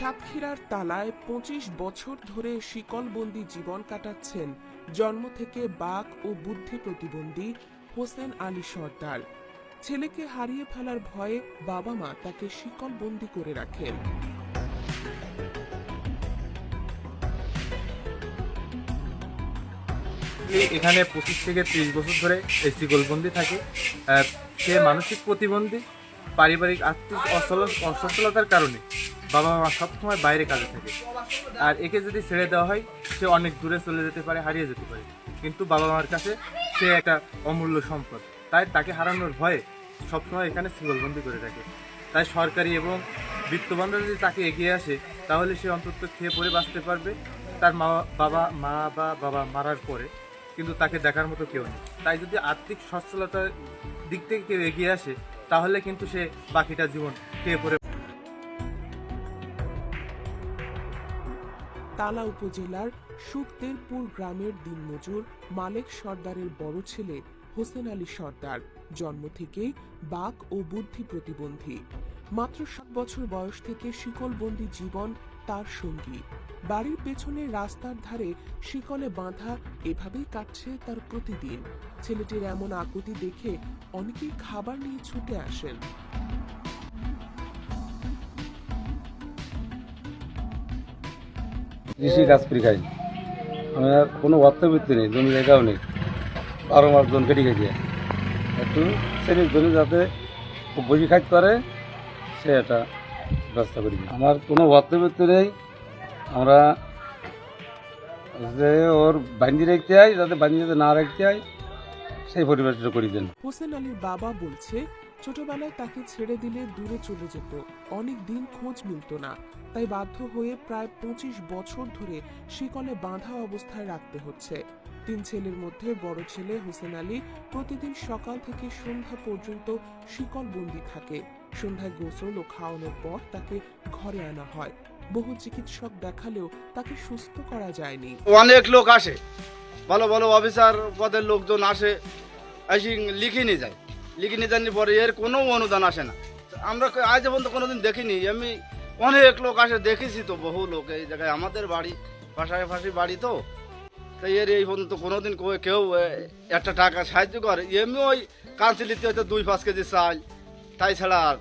সাতক্ষীরার তালায় পঁচিশ বছর ধরে শিকলবন্দি জীবন কাটাচ্ছেন জন্ম থেকে বাক ও বুদ্ধি প্রতিবন্ধী হোসেন আলী সর্দার। ছেলেকে হারিয়ে ফেলার ভয়ে বাবা মা তাকে শিকলবন্দি করে রাখেন। এখানে পঁচিশ থেকে ত্রিশ বছর ধরে এই শিকলবন্দি থাকে। সে মানসিক প্রতিবন্ধী, পারিবারিক আর্থিক অসল- কারণে। বাবা মা সবসময় বাইরে কাজে থাকে। আর একে যদি ছেড়ে দেওয়া হয়, সে অনেক দূরে চলে যেতে পারে, হারিয়ে যেতে পারে। কিন্তু বাবা মার কাছে সে একটা অমূল্য সম্পদ। তাই তাকে হারানোর ভয়ে সবসময় এখানে শিকলবন্দি করে রাখে তাই সরকারি এবং বিত্তবানরা যদি তাকে এগিয়ে আসে, তাহলে সে অন্তত খেয়ে পড়ে বাঁচতে পারবে। তার মা, বাবা, মা বা বাবা মারার পরে কিন্তু তাকে দেখার মতো কেউ নেই। তাই যদি আর্থিক সচ্ছলতার দিক থেকে কেউ এগিয়ে আসে, তাহলে কিন্তু সে বাকিটা জীবন খেয়ে পড়ে তালা উপজেলার সুখদেরপুর গ্রামের দিনমজুর মালেক সর্দারের বড় ছেলে হোসেন আলী সর্দার। জন্ম থেকেই বাক ও বুদ্ধি প্রতিবন্ধী। মাত্র সাত বছর বয়স থেকে শিকলবন্দি জীবন তার সঙ্গী। বাড়ির পেছনে রাস্তার ধারে শিকলে বাঁধা এভাবেই কাটছে তার প্রতিদিন। ছেলেটির এমন আকুতি দেখে অনেকেই খাবার নিয়ে ছুটে আসেন। কৃষি কাজ করে খাই। আমার কোনো অর্থবৃত্তি নেই, জমি জায়গাও নেই। বারো মাস জন কেটে গেছে। একটু ছেলের জন্য যাতে বসে খাইতে পারে সে একটা ব্যবস্থা করি। আমার কোনো অর্থবৃত্তি নেই। আমরা যে ওর বান্দি রাখতে হয় যাতে বান্দি যাতে না রাখতে হয় সেই পরিবেশটা করি দেন। হোসেন আলীর বাবা বলছে ছোটবেলায় তাকে ছেড়ে দিলে দূরে চলে যেত। অনেক দিন খোঁজ মিলত না। তাই বাধ্য হয়ে প্রায় পঁচিশ বছর ধরে শিকলে বাঁধা অবস্থায় রাখতে হচ্ছে। তিন ছেলের মধ্যে বড় ছেলে হোসেন আলী প্রতিদিন সকাল থেকে সন্ধ্যা পর্যন্ত শিকল বন্দি থাকে। সন্ধ্যায় গোসল ও খাওয়ানোর পর তাকে ঘরে আনা হয়। বহু চিকিৎসক দেখালেও তাকে সুস্থ করা যায়নি। অনেক লোক আসে। ভালো ভালো অফিসার পদের লোকজন আসে লিখে নিয়ে যায়। লিখে নিয়ে যাওয়ার পরে এর কোনো অনুদান আসে না। আমরা আজ পর্যন্ত কোনোদিন দেখিনি। আমি অনেক লোক আসে, দেখেছি তো বহু লোক এই জায়গায়। আমাদের বাড়ি, পাশাপাশি বাড়ি তো। তাই এর এই পর্যন্ত কোনোদিন কেউ একটা টাকা সাহায্য করে। এমনি ওই কাউন্সিলিতে হয়তো দুই পাঁচ কেজি চাল, তাই ছাড়া আর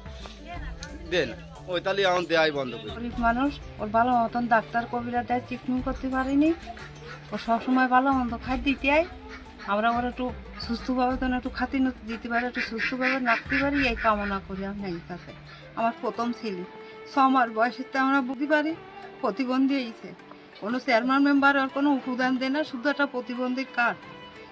দেন ওই তাহলে এখন দেয়াই বন্ধ করি। গরিব মানুষ, ওর ভালো মতন ডাক্তার কবিরা দেয় ট্রিটমেন্ট করতে পারিনি। ও সবসময় ভালো মন্দ খাদ্য দিতে হয় আমরা ওরা একটু সুস্থভাবে তো একটু খাতি দিতে পারি, একটু সুস্থভাবে রাখতে পারি, এই কামনা করি আমি কাছে আমার প্রথম ছেলে। মাস বয়সের তো আমরা বুঝতে পারি প্রতিবন্ধী হয়েছে। কোনো চেয়ারম্যান মেম্বার ওর কোনো উপদান দেয় না, শুধু একটা প্রতিবন্ধী কার্ড।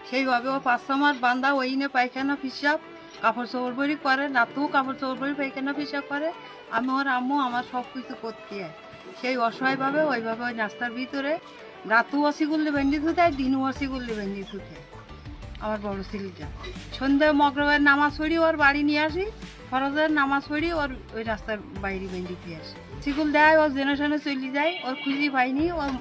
সেইভাবে ও পাঁচ ছ মাস বান্ধা ওই নিয়ে পায়খানা পিসাব কাপড় চোপড় বড়ি করে নাতুও কাপড় চোপড় পায়খানা পিসাব করে। আমি ওর আম্মু, আমার সব কিছু করতে হয়। সেই অসহায়ভাবে ওইভাবে ওই নাস্তার ভিতরে। রাতও অসি করলে ভেন্ডি ধুতে হয় দিনও অসি করলে ভেন্ডি ধুতে। আমার বড় ছেলেটা। সন্ধ্যায় মগরবের নামাজ পড়ি ওর বাড়ি নিয়ে আসি। ফরজের নামাজ পড়ি ওর ওই রাস্তার বাইরে ভেন্ডি দিয়ে আসি। সিকুল দেয় ওর জেনারেশনে চলে যায় ওর খুঁজি পাইনি ওর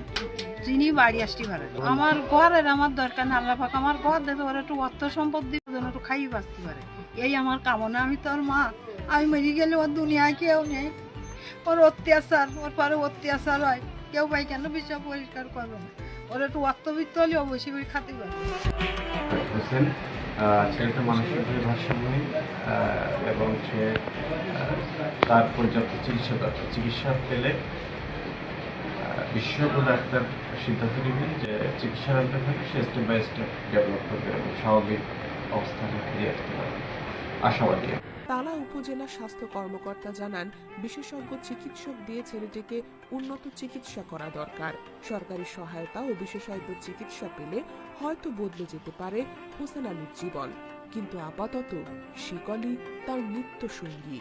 যিনি বাড়ি আসতে পারে। আমার ঘরের আমার দরকার না আল্লাহ পাক আমার ঘর দেখে ওর একটু অর্থ সম্পদ দিয়ে যেন একটু খাইয়ে বাঁচতে পারে। এই আমার কামনা আমি তোর মা। আমি মরে গেলে ওর দুনিয়ায় কেউ নেই। ওর অত্যাচার ওর পরে অত্যাচার হয়। কেউ পাই কেন বিষয় পরিষ্কার করবে না। ওর একটু হলে অবশ্যই করে খাতে আহ, ছেলেটা ভারসাম্যহীন এবং সে তার পর্যাপ্ত চিকিৎসা চিকিৎসা পেলে বিশেষজ্ঞ সিদ্ধান্ত নেবেন যে চিকিৎসার আন্ডারে সে স্টেপ বাই স্টেপ ডেভেলপ করবে এবং স্বাভাবিক অবস্থানে ফিরে আসতে পারবে। আশাবাদী। তালা উপজেলা স্বাস্থ্য কর্মকর্তা জানান, বিশেষজ্ঞ চিকিৎসক দিয়ে ছেলেটিকে উন্নত চিকিৎসা করা দরকার। সরকারি সহায়তা ও বিশেষজ্ঞ চিকিৎসা পেলে হয়তো বদলে যেতে পারে হোসেন আলীর জীবন। কিন্তু আপাতত শিকলি তার নিত্য সঙ্গী